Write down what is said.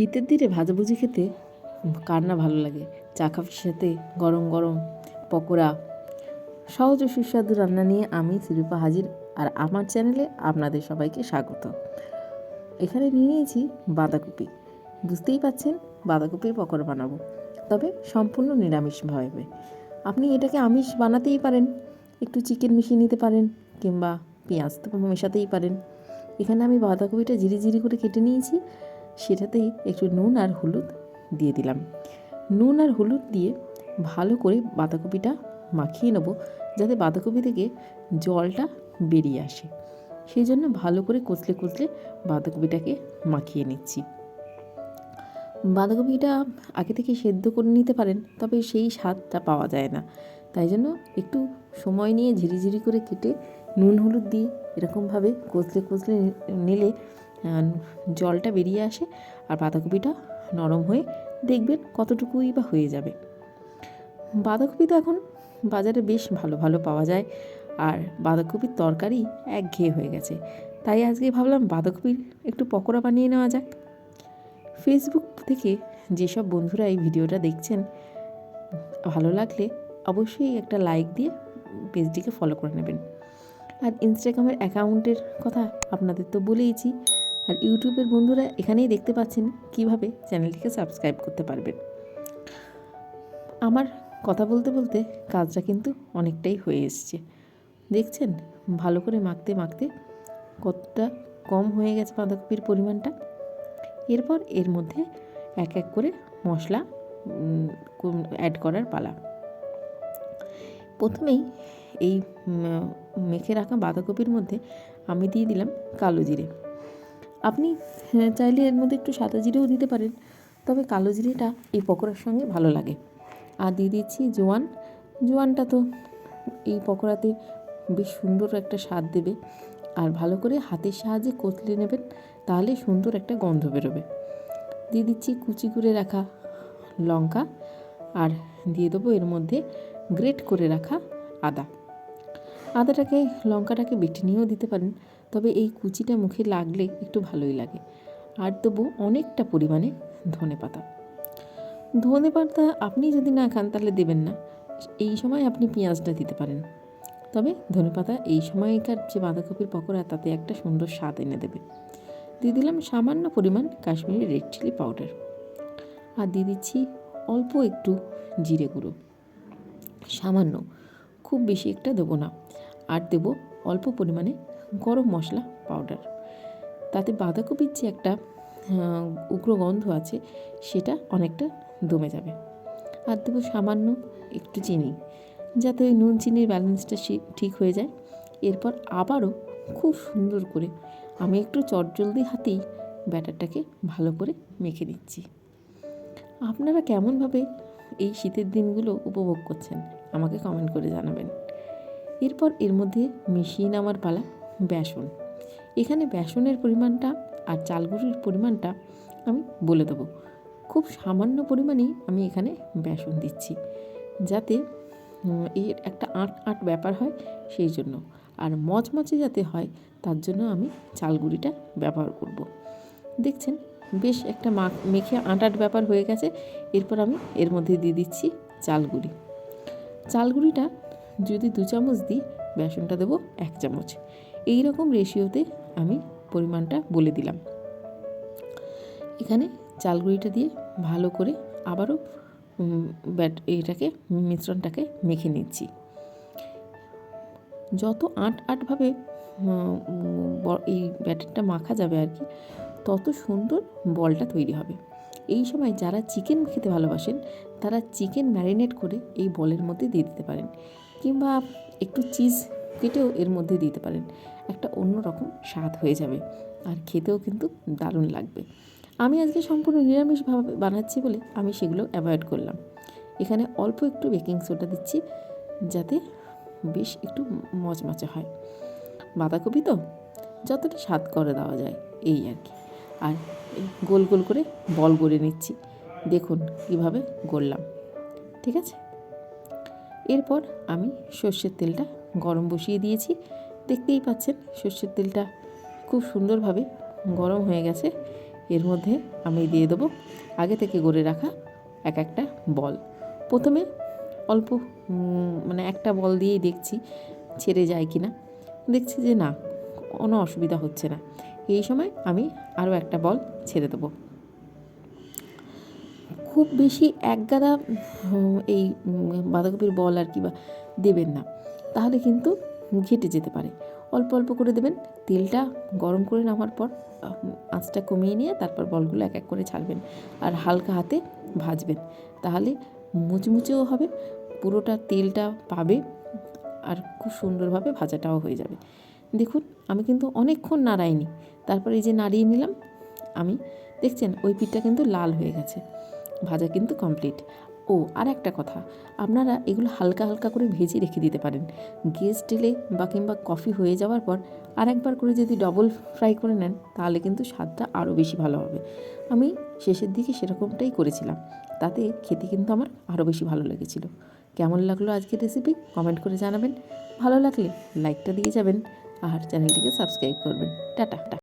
শীতের দিনে ভাজাভুজি খেতে কার না ভালো লাগে। চা কফির সাথে গরম গরম পকোড়া। সহজ ও সুস্বাদু রান্না নিয়ে আমি শিরূপা হাজির আর আমার চ্যানেলে আপনাদের সবাইকে স্বাগত। এখানে নিয়ে নিয়েছি বাঁধাকপি। বুঝতেই পাচ্ছেন, বাঁধাকপির পকোড়া বানাবো। তবে সম্পূর্ণ নিরামিষভাবে আপনি এটাকে আমিষ বানাতেই পারেন, একটু চিকেন মিশিয়ে নিতে পারেন কিংবা পেঁয়াজ তো মেশাতেই পারেন। এখানে আমি বাঁধাকপিটা জিরি করে কেটে নিয়েছি। সেটাতেই একটু নুন আর হলুদ দিয়ে দিলাম। নুন আর হলুদ দিয়ে ভালো করে বাঁধাকপিটা মাখিয়ে নেব, যাতে বাঁধাকপি থেকে জলটা বেরিয়ে আসে। সেই জন্য ভালো করে কচলে কচলে বাঁধাকপিটাকে মাখিয়ে নিচ্ছি। বাঁধাকপিটা আগে থেকে সেদ্ধ করে নিতে পারেন, তবে সেই স্বাদটা পাওয়া যায় না। তাই জন্য একটু সময় নিয়ে ঝিরিঝিরি করে কেটে নুন হলুদ দিয়ে এরকমভাবে কচলে কচলে নিলে জলটা বেরিয়ে আসে আর বাঁধাকপিটা নরম হয়ে দেখবেন কতটুকুই বা হয়ে যাবে। বাঁধাকপি তো এখন বাজারে বেশ ভালো ভালো পাওয়া যায় আর বাঁধাকপির তরকারি একঘেয়ে হয়ে গেছে। তাই আজকে ভাবলাম বাঁধাকপির একটু পকোড়া বানিয়ে নেওয়া যাক। ফেসবুক থেকে যেসব বন্ধুরা এই ভিডিওটা দেখছেন, ভালো লাগলে অবশ্যই একটা লাইক দিয়ে পেজটিকে ফলো করে নেবেন। আর ইনস্টাগ্রামের অ্যাকাউন্টের কথা আপনাদের তো বলেইছি আর ইউটিউবের বন্ধুরা এখানেই দেখতে পাচ্ছেন কীভাবে চ্যানেলটিকে সাবস্ক্রাইব করতে পারবেন। আমার কথা বলতে বলতে কাজটা কিন্তু অনেকটাই হয়ে এসছে। দেখছেন? ভালো করে মাখতে মাখতে কতটা কম হয়ে গেছে বাঁধাকপির পরিমাণটা। এরপর এর মধ্যে এক এক করে মশলা অ্যাড করার পালা। প্রথমেই এই মেখে রাখা বাঁধাকপির মধ্যে আমি দিয়ে দিলাম কালো জিরে। আপনি হ্যাঁ, চাইলে এর মধ্যে একটু সাদা জিরেও দিতে পারেন তবে কালো জিরেটা এই পকোড়ার সঙ্গে ভালো লাগে। আর দিয়ে দিচ্ছি জোয়ান। জোয়ানটা তো এই পকোড়াতে বেশ সুন্দর একটা স্বাদ দেবে। আর ভালো করে হাতের সাহায্যে কতলে নেবেন তাহলে সুন্দর একটা গন্ধ বেরোবে। দিয়ে দিচ্ছি কুচি করে রাখা লঙ্কা আর দিয়ে দেবো এর মধ্যে গ্রেট করে রাখা আদা। আদাটাকে লঙ্কাটাকে বেটে নিয়েও দিতে পারেন। তবে এই কুচিটা মুখে লাগলে একটু ভালোই লাগে। আর দেবো অনেকটা পরিমাণে ধনে পাতা। ধনে পাতা আপনি যদি না খান তাহলে দেবেন না। এই সময় আপনি পেঁয়াজটা দিতে পারেন। তবে ধনে পাতা এই সময়কার যে বাঁধাকপির পকোড়া, তাতে একটা সুন্দর স্বাদ এনে দেবে। দিয়ে দিলাম সামান্য পরিমাণ কাশ্মীরি রেড চিলি পাউডার। আর দিয়ে দিচ্ছি অল্প একটু জিরে গুঁড়ো। সামান্য, খুব বেশি একটা দেবো না। আর দেবো অল্প পরিমাণে গরম মশলা পাউডার তাতে বাঁধাকপির যে একটা উগ্র গন্ধ আছে, সেটা অনেকটা দমে যাবে। আর দেবো সামান্য একটু চিনি, যাতে ওই নুন চিনির ব্যালেন্সটা ঠিক হয়ে যায়। এরপর আবারও খুব সুন্দর করে আমি একটু চটজলদি হাতেই ব্যাটারটাকে ভালো করে মেখে দিচ্ছি আপনারা কেমনভাবে এই শীতের দিনগুলো উপভোগ করছেন, আমাকে কমেন্ট করে জানাবেন। এরপর এর মধ্যে মিশিয়ে নেওয়ার পালা বেসন। এখানে বেসনের পরিমাণটা আর চালগুড়ির পরিমাণটা আমি বলে দেবো। খুব সামান্য পরিমাণেই আমি এখানে বেসন দিচ্ছি, যাতে এর একটা আট আট ব্যাপার হয় সেই জন্য। আর মচমচে যাতে হয়, তার জন্য আমি চালগুড়িটা ব্যবহার করব। দেখছেন, বেশ একটা মাখ মেখে আট আট ব্যাপার হয়ে গেছে, এরপর আমি এর মধ্যে দিয়ে দিচ্ছি চালগুড়ি। চালগুড়িটা যদি দু চামচ দিই, বেসনটা দেবো এক চামচ। এই রকম রেশিওতে আমি পরিমাণটা বলে দিলাম। এখানে চালগুড়িটা দিয়ে ভালো করে আবারও ব্যাট এইটাকে মিশ্রণটাকে মেখে নিচ্ছি। যত আট আটভাবে এই ব্যাটারটা মাখা যাবে আর কি, তত সুন্দর বলটা তৈরি হবে। এই সময় যারা চিকেন খেতে ভালোবাসেন, তারা চিকেন ম্যারিনেট করে এই বলের মধ্যে দিয়ে দিতে পারেন। কিংবা একটু চিজ কেটেও এর মধ্যে দিতে পারেন। একটা অন্য রকম স্বাদ হয়ে যাবে। আর খেতেও কিন্তু দারুণ লাগবে। আমি আজকে সম্পূর্ণ নিরামিষভাবে বানাচ্ছি বলে আমি সেগুলো অ্যাভয়েড করলাম। এখানে অল্প একটু বেকিং সোডা দিচ্ছি যাতে বেশ একটু মচমচে হয়। বাঁধাকপি তো যতটা স্বাদ করে দেওয়া যায়, এই আর কি। আর গোল গোল করে বল গড়ে নিচ্ছি। দেখুন কীভাবে গড়লাম। ঠিক আছে? এরপর আমি সর্ষের তেলটা গরম বসিয়ে দিয়েছি। দেখতেই পাচ্ছেন সর্ষের তেলটা খুব সুন্দরভাবে গরম হয়ে গেছে। এর মধ্যে আমি দিয়ে দেবো আগে থেকে গড়ে রাখা এক একটা বল। প্রথমে অল্প মানে একটা বল দিয়েই দেখছি ছেড়ে যায় কি না দেখছি যে না, কোনো অসুবিধা হচ্ছে না। এই সময় আমি আরও একটা বল ছেড়ে দেবো। খুব বেশি এক গাদা এই বাঁধাকপির বল আর কি বা দেবেন না। তাহলে কিন্তু ঘেটে যেতে পারে। অল্প অল্প করে দেবেন, তেলটা গরম করে নামার পর আঁচটা কমিয়ে নিয়ে তারপর বলগুলো এক এক করে ছাড়বেন আর হালকা হাতে ভাজবেন। তাহলে মুচমুচেও হবে, পুরোটা তেলটা পাবে আর খুব সুন্দরভাবে ভাজাটাও হয়ে যাবে। দেখুন, আমি কিন্তু অনেকক্ষণ নাড়াইনি। তারপরে এই যে নাড়িয়ে নিলাম, আমি, দেখছেন, ওই পিঠটা কিন্তু লাল হয়ে গেছে। ভাজা কিন্তু কমপ্লিট ও, আর একটা কথা, আপনারা এগুলো হালকা হালকা করে ভেজে রেখে দিতে পারেন। গ্যাস এলে বা কিংবা কফি হয়ে যাওয়ার পর আর একবার করে যদি ডবল ফ্রাই করে নেন, তাহলে কিন্তু স্বাদটা আরও বেশি ভালো হবে। আমি শেষের দিকে সেরকমটাই করেছিলাম, তাতে খেতে কিন্তু আমার আরও বেশি ভালো লেগেছিল। কেমন লাগল আজকের রেসিপি কমেন্ট করে জানাবেন। ভালো লাগলে লাইকটা দিয়ে যাবেন, আর চ্যানেলটিকে সাবস্ক্রাইব করবেন। টাটা।